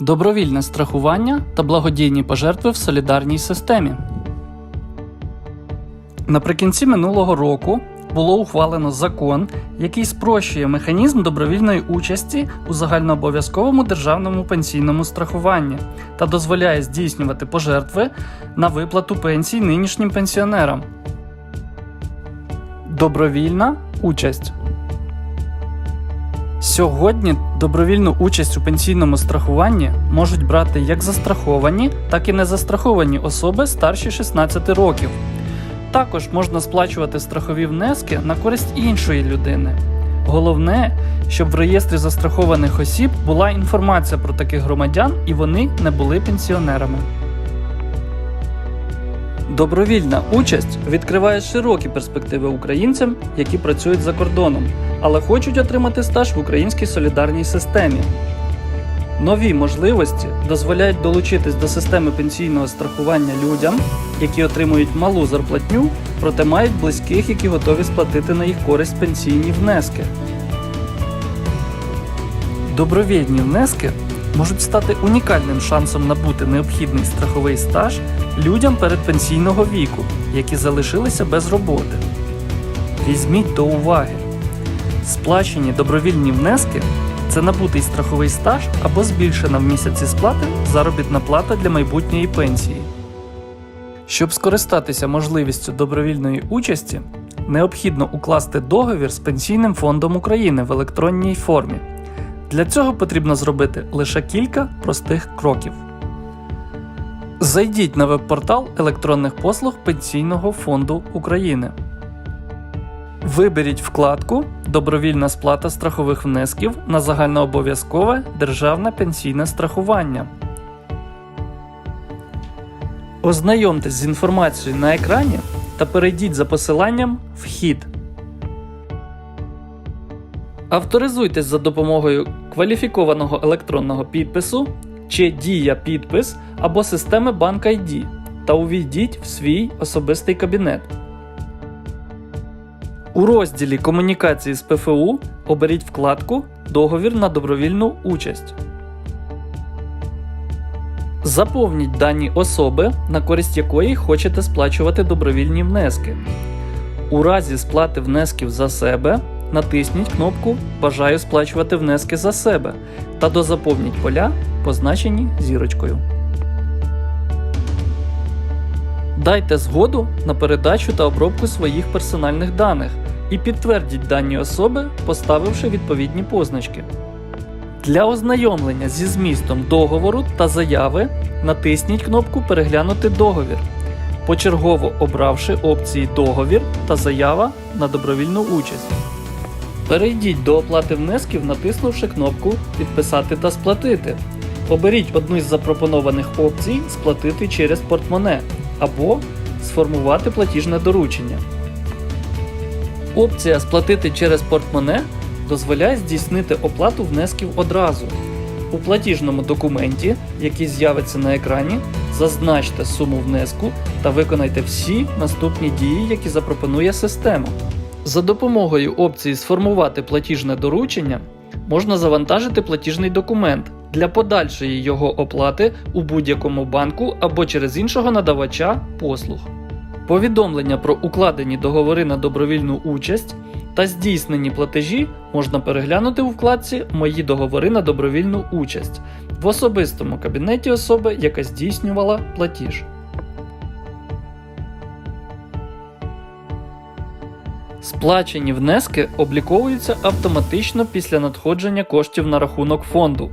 Добровільне страхування та благодійні пожертви в солідарній системі. Наприкінці минулого року було ухвалено закон, який спрощує механізм добровільної участі у загальнообов'язковому державному пенсійному страхуванні та дозволяє здійснювати пожертви на виплату пенсій нинішнім пенсіонерам. Добровільна участь. Сьогодні добровільну участь у пенсійному страхуванні можуть брати як застраховані, так і незастраховані особи старші 16 років. Також можна сплачувати страхові внески на користь іншої людини. Головне, щоб в реєстрі застрахованих осіб була інформація про таких громадян і вони не були пенсіонерами. Добровільна участь відкриває широкі перспективи українцям, які працюють за кордоном, але хочуть отримати стаж в українській солідарній системі. Нові можливості дозволяють долучитись до системи пенсійного страхування людям, які отримують малу зарплатню, проте мають близьких, які готові сплатити на їх користь пенсійні внески. Добровільні внески можуть стати унікальним шансом набути необхідний страховий стаж людям передпенсійного віку, які залишилися без роботи. Візьміть до уваги, сплачені добровільні внески це набутий страховий стаж або збільшена в місяці сплати заробітна плата для майбутньої пенсії. Щоб скористатися можливістю добровільної участі, необхідно укласти договір з Пенсійним фондом України в електронній формі. Для цього потрібно зробити лише кілька простих кроків. Зайдіть на веб-портал електронних послуг Пенсійного фонду України. Виберіть вкладку Добровільна сплата страхових внесків на загальнообов'язкове державне пенсійне страхування. Ознайомтесь з інформацією на екрані та перейдіть за посиланням Вхід. Авторизуйтесь за допомогою кваліфікованого електронного підпису чи Дія підпис або системи Bank ID та увійдіть в свій особистий кабінет. У розділі Комунікації з ПФУ оберіть вкладку Договір на добровільну участь. Заповніть дані особи, на користь якої хочете сплачувати добровільні внески. У разі сплати внесків за себе натисніть кнопку Бажаю сплачувати внески за себе та дозаповніть поля, позначені зірочкою. Дайте згоду на передачу та обробку своїх персональних даних і підтвердіть дані особи, поставивши відповідні позначки. Для ознайомлення зі змістом договору та заяви натисніть кнопку Переглянути договір, почергово обравши опції Договір та Заява на добровільну участь. Перейдіть до оплати внесків, натиснувши кнопку Підписати та сплатити. Оберіть одну із запропонованих опцій Сплатити через портмоне або Сформувати платіжне доручення. Опція Сплатити через портмоне дозволяє здійснити оплату внесків одразу. У платіжному документі, який з'явиться на екрані, зазначте суму внеску та виконайте всі наступні дії, які запропонує система. За допомогою опції Сформувати платіжне доручення можна завантажити платіжний документ для подальшої його оплати у будь-якому банку або через іншого надавача послуг. Повідомлення про укладені договори на добровільну участь та здійснені платежі можна переглянути у вкладці Мої договори на добровільну участь в особистому кабінеті особи, яка здійснювала платіж. Сплачені внески обліковуються автоматично після надходження коштів на рахунок фонду.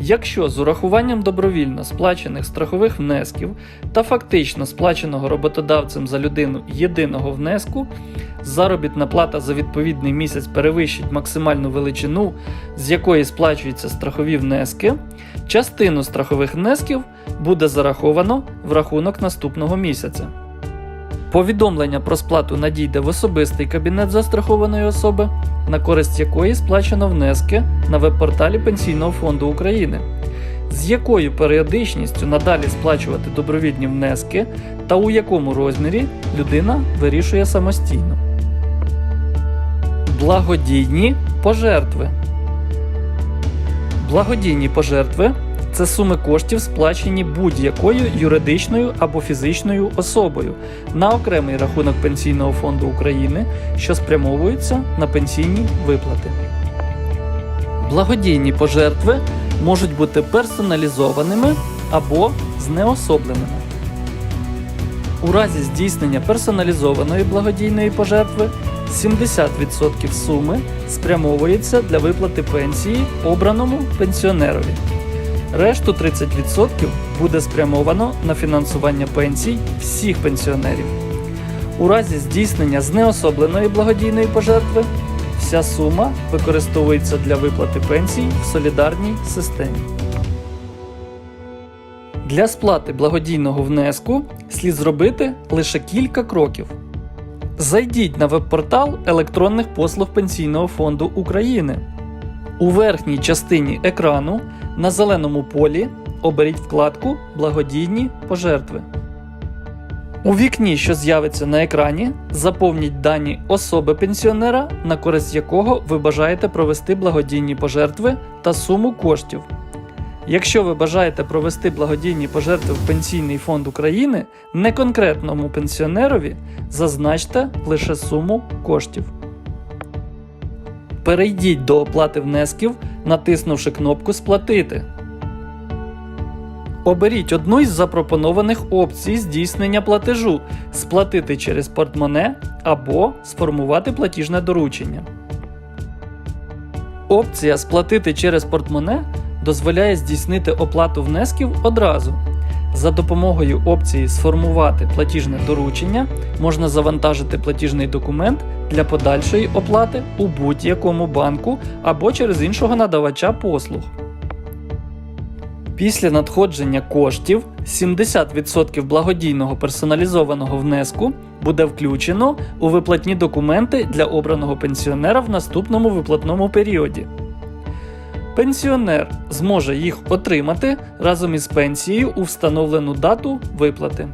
Якщо з урахуванням добровільно сплачених страхових внесків та фактично сплаченого роботодавцем за людину єдиного внеску, заробітна плата за відповідний місяць перевищить максимальну величину, з якої сплачуються страхові внески, частину страхових внесків буде зараховано в рахунок наступного місяця. Повідомлення про сплату надійде в особистий кабінет застрахованої особи, на користь якої сплачено внески на веб-порталі Пенсійного фонду України, з якою періодичністю надалі сплачувати добровільні внески та у якому розмірі людина вирішує самостійно. Благодійні пожертви. Благодійні пожертви це суми коштів, сплачені будь-якою юридичною або фізичною особою на окремий рахунок Пенсійного фонду України, що спрямовуються на пенсійні виплати. Благодійні пожертви можуть бути персоналізованими або знеособленими. У разі здійснення персоналізованої благодійної пожертви 70% суми спрямовується для виплати пенсії обраному пенсіонерові. Решту 30% буде спрямовано на фінансування пенсій всіх пенсіонерів. У разі здійснення знеособленої благодійної пожертви вся сума використовується для виплати пенсій в солідарній системі. Для сплати благодійного внеску слід зробити лише кілька кроків. Зайдіть на веб-портал електронних послуг Пенсійного фонду України. У верхній частині екрану на зеленому полі оберіть вкладку Благодійні пожертви. У вікні, що з'явиться на екрані, заповніть дані особи пенсіонера, на користь якого ви бажаєте провести благодійні пожертви та суму коштів. Якщо ви бажаєте провести благодійні пожертви в Пенсійний фонд України не конкретному пенсіонерові, зазначте лише суму коштів. Перейдіть до оплати внесків, натиснувши кнопку Сплатити. Оберіть одну із запропонованих опцій здійснення платежу сплатити через портмоне або сформувати платіжне доручення. Опція Сплатити через портмоне дозволяє здійснити оплату внесків одразу. За допомогою опції Сформувати платіжне доручення можна завантажити платіжний документ для подальшої оплати у будь-якому банку або через іншого надавача послуг. Після надходження коштів 70% благодійного персоналізованого внеску буде включено у виплатні документи для обраного пенсіонера в наступному виплатному періоді. Пенсіонер зможе їх отримати разом із пенсією у встановлену дату виплати.